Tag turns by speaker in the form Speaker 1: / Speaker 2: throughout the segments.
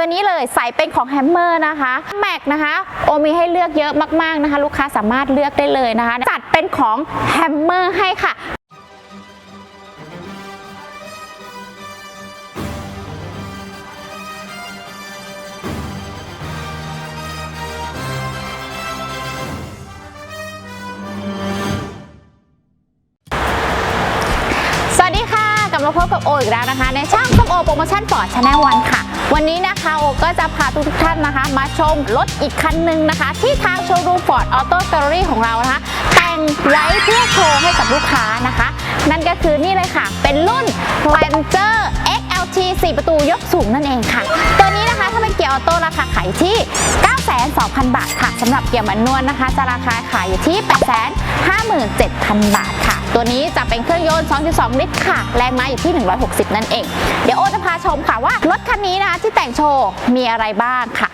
Speaker 1: ตัวนี้เลยใส่เป็นของแฮมเมอร์นะคะแม็กนะคะโอมีให้เลือกเยอะมากๆนะคะ ลูกค้าสามารถเลือกได้เลยนะคะ จัดเป็นของแฮมเมอร์ให้ค่ะสวัสดีค่ะกลับมาพบกับโออีกแล้วนะคะ ในช่างส้มโอโปรโมชั่นฟอร์ดชาแนลวันค่ะ วันนี้นะคะโอก็จะพาทุกท่านนะคะ มาชมรถอีกคันหนึ่งนะคะ ที่ทางโชว์รูมฟอร์ดออโต้แกลเลอรี่ของเรานะคะ แต่งไว้เพื่อโชว์ให้กับลูกค้านะคะ นั่นก็คือนี่เลยค่ะ เป็นรุ่น Ranger XLT 4 ประตูยกสูงนั่นเองค่ะ ตัวนี้นะคะถ้าเป็นเกียร์ออโต้ราคาขายที่ 9,200 0 บาทค่ะสำหรับเกียร์แมนนวลนะคะ จะราคาขายอยู่ที่ 857,000 บาทค่ะ ตัวนี้จะเป็นเครื่องยนต์ 2.2 ลิตรค่ะ แรงม้าอยู่ที่ 160 นั่นเอง เดี๋ยวโอจะพาชมค่ะว่า รถคันนี้นะคะที่แต่งโชว์มีอะไรบ้างค่ะ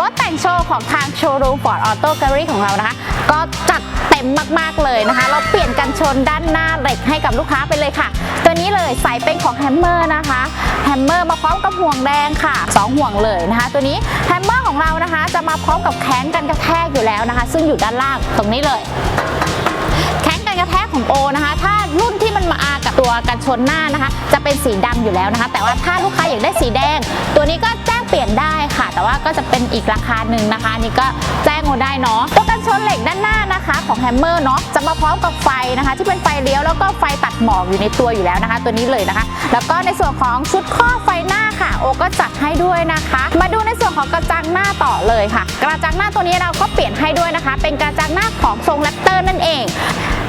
Speaker 1: รถแต่งโชว์ของทางโชว์รูมฟอร์ดออโต้แกลเลอรี่ของเรานะคะ ก็จัดเต็มมากๆเลยนะคะ เราเปลี่ยนกันชนด้านหน้าเหล็กให้กับลูกค้าไปเลยค่ะ ตัวนี้เลยใส่เป็นของแฮมเมอร์นะคะแฮมเมอร์มาพร้อมกับห่วงแดงค่ะ 2 ห่วงเลยนะคะ ตัวนี้แฮมเมอร์ของเรานะคะจะมาพร้อมกับแข้งกันกระแทกอยู่แล้วนะคะ ซึ่งอยู่ด้านล่างตรงนี้เลยแข้งกันกระแทกของโอนะคะ ถ้ารุ่นที่มันมาอากับตัวกันชนหน้านะคะ จะเป็นสีดำอยู่แล้วนะคะ แต่ว่าถ้าลูกค้าอยากได้สีแดง ตัวนี้ก็ ว่าก็จะเป็นอีกราคาหนึ่งนะคะอันนี่ก็แจ้งโอได้เนาะตัวกันชนเหล็กด้านหน้านะคะของแฮมเมอร์เนาะจะมาพร้อมกับไฟนะคะ ที่เป็นไฟเลี้ยวแล้วก็ไฟตัดหมอกอยู่ในตัวอยู่แล้วนะคะ ตัวนี้เลยนะคะ แล้วก็ในส่วนของชุดข้อไฟหน้าค่ะ โอก็จัดให้ด้วยนะคะ มาดูในส่วนของกระจังหน้าต่อเลยค่ะ กระจังหน้าตัวนี้เราก็เปลี่ยนให้ด้วยนะคะ เป็นกระจังหน้าของทรงแรปเตอร์นั่นเอง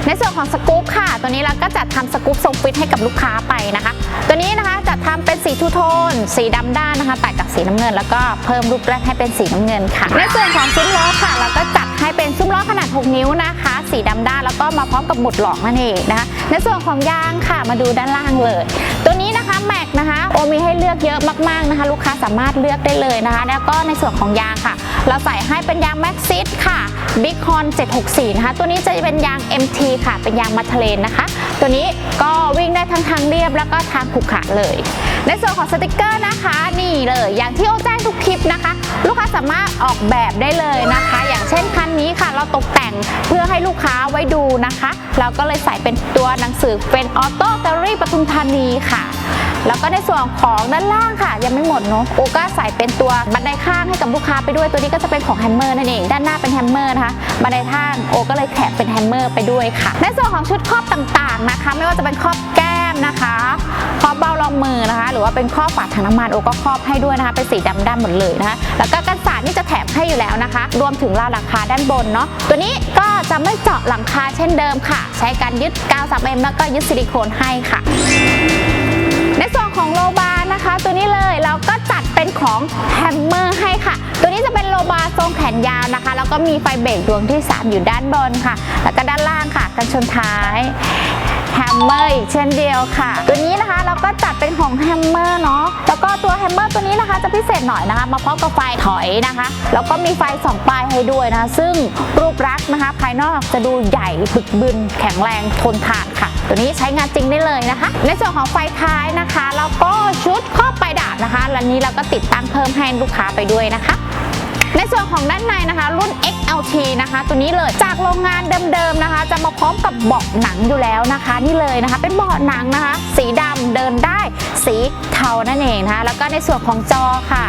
Speaker 1: ในส่วนของสกู๊ปค่ะ ตัวนี้เราก็จัดทำสกู๊ปทรงฟิตให้กับลูกค้าไปนะคะ ตัวนี้นะคะจัดทำเป็นสีทูโทน สีดำด้านนะคะตัดกับสีน้ำเงิน แล้วก็เพิ่มรูปแรกให้เป็นสีน้ำเงินค่ะ ในส่วนของซุ้มล้อค่ะ เราก็จัดให้เป็นซุ้มล้อขนาด 6 นิ้วนะคะ สีดำด้านแล้วก็มาพร้อมกับหมุดหลอกนั่นเองนะคะ ในส่วนของยางค่ะมาดูด้านล่างเลย ตัวนี้นะคะแม็กนะคะโอมีให้เลือกเยอะมากๆนะคะ ลูกค้าสามารถเลือกได้เลยนะคะ แล้วก็ในส่วนของยางค่ะ เราใส่ให้เป็นยางแม็กซิสค่ะ Big คอน764 นะคะ ตัวนี้จะเป็นยาง MT ค่ะ เป็นยางมัทเลนนะคะ ตัวนี้ก็วิ่งได้ทั้งทางเรียบแล้วก็ทางขรุขระเลย ในส่วนของสติกเกอร์นะคะ นี่เลยอย่างที่โอแจ้งทุกคลิปนะคะ ลูกค้าสามารถออกแบบได้เลยนะคะ อย่างเช่นคันนี้ค่ะ เราตกแต่งเพื่อให้ลูกค้าไว้ดูนะคะ เราก็เลยใส่เป็นตัวหนังสือเป็นออโต้แกลเลอรี่ปทุมธานีค่ะแล้วก็ในส่วนของด้านล่างค่ะ ยังไม่หมดเนาะโอก็ใส่เป็นตัวบันไดข้างให้กับลูกค้าไปด้วยตัวนี้ก็จะเป็นของแฮมเมอร์นั่นเอง ด้านหน้าเป็นแฮมเมอร์นะคะบันไดข้างโอก็เลยแถบเป็นแฮมเมอร์ไปด้วยค่ะ ในส่วนของชุดครอบต่างๆนะคะ ไม่ว่าจะเป็นครอบแก้ นะคะครอบเบ้ารองมือนะคะ หรือว่าเป็นครอบฝาถังน้ำมันโอก็ครอบให้ด้วยนะคะเป็นสีดำด้านหมดเลยนะคะ แล้วก็กันสาดนี่จะแถบให้อยู่แล้วนะคะ รวมถึงราวหลังคาด้านบนเนาะตัวนี้ก็จะไม่เจาะหลังคาเช่นเดิมค่ะ ใช้การยึดกาว 3M แล้วก็ยึดซิลิโคนให้ค่ะ ในส่วนของโลบาร์นะคะ ตัวนี้เลยเราก็จัดเป็นของแฮมเมอร์ให้ค่ะ ตัวนี้จะเป็นโลบาร์ทรงแขนยาวนะคะ แล้วก็มีไฟเบรกดวงที่ 3 อยู่ด้านบนค่ะ แล้วก็ด้านล่างค่ะ กันชนท้าย ฮมเมอร์อีกเช่นเดียวค่ะ ตัวนี้นะคะเราก็จัดเป็นของแฮมเมอร์เนาะแล้วก็ตัวแฮมเมอร์ตัวนี้นะคะจะพิเศษหน่อยนะคะ มาพร้อมกับไฟถอยนะคะ แล้วก็มีไฟสองปลายให้ด้วยนะะซึ่งรูปลักษณ์นะคะ ภายนอกจะดูใหญ่บึกบึนแข็งแรงทนทานค่ะ ตัวนี้ใช้งานจริงได้เลยนะคะ ในส่วนของไฟท้ายนะคะแล้วก็ชุดครอบปลายดาบนะคะและนี้เราก็ติดตั้งเพิ่มให้ลูกค้าไปด้วยนะคะ ของด้านในนะคะ รุ่น XLT นะคะ ตัวนี้เลยจากโรงงานเดิมๆนะคะ จะมาพร้อมกับเบาะหนังอยู่แล้วนะคะ นี่เลยนะคะ เป็นเบาะหนังนะคะ สีดำเดินได้สีเทานั่นเองนะคะ แล้วก็ในส่วนของจอค่ะ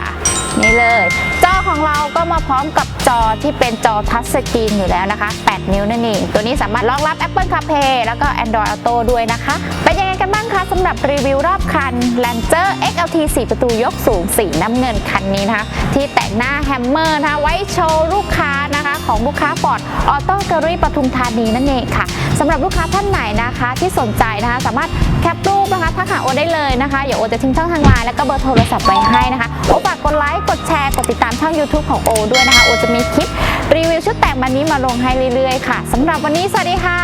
Speaker 1: นี่เลย จอของเราก็มาพร้อมกับจอที่เป็นจอทัชสกรีนอยู่แล้วนะคะ 8 นิ้วนั่นเอง ตัวนี้สามารถรองรับ Apple CarPlay แล้วก็ Android Auto ด้วยนะคะเป็นยังไง กันบ้างคะสำหรับรีวิวรอบคัน Lancer XLT 4 ประตูยกสูงสีน้ำเงินคันนี้นะคะ ที่แต่งหน้าแฮมเมอร์นะคะไว้โชว์ลูกค้านะคะ ของลูกค้าฟอร์ดออโต้กลลี่ปทุมธานีนั่นเองค่ะสำหรับลูกค้าท่านไหนนะคะ ที่สนใจนะคะ สามารถแคปรูปนะคะทักหาโอได้เลยนะคะเดี๋ยวโอจะทิ้งช่องทางไลน์แล้วก็เบอร์โทรศัพท์ไว้ให้นะคะโอฝากกดไลค์กดแชร์กดติดตามช่อง YouTube ของโอด้วยนะคะโอจะมีคลิปรีวิวชุดแต่งแบบนี้มาลงให้เรื่อยๆค่ะสำหรับวันนี้สวัสดีค่ะ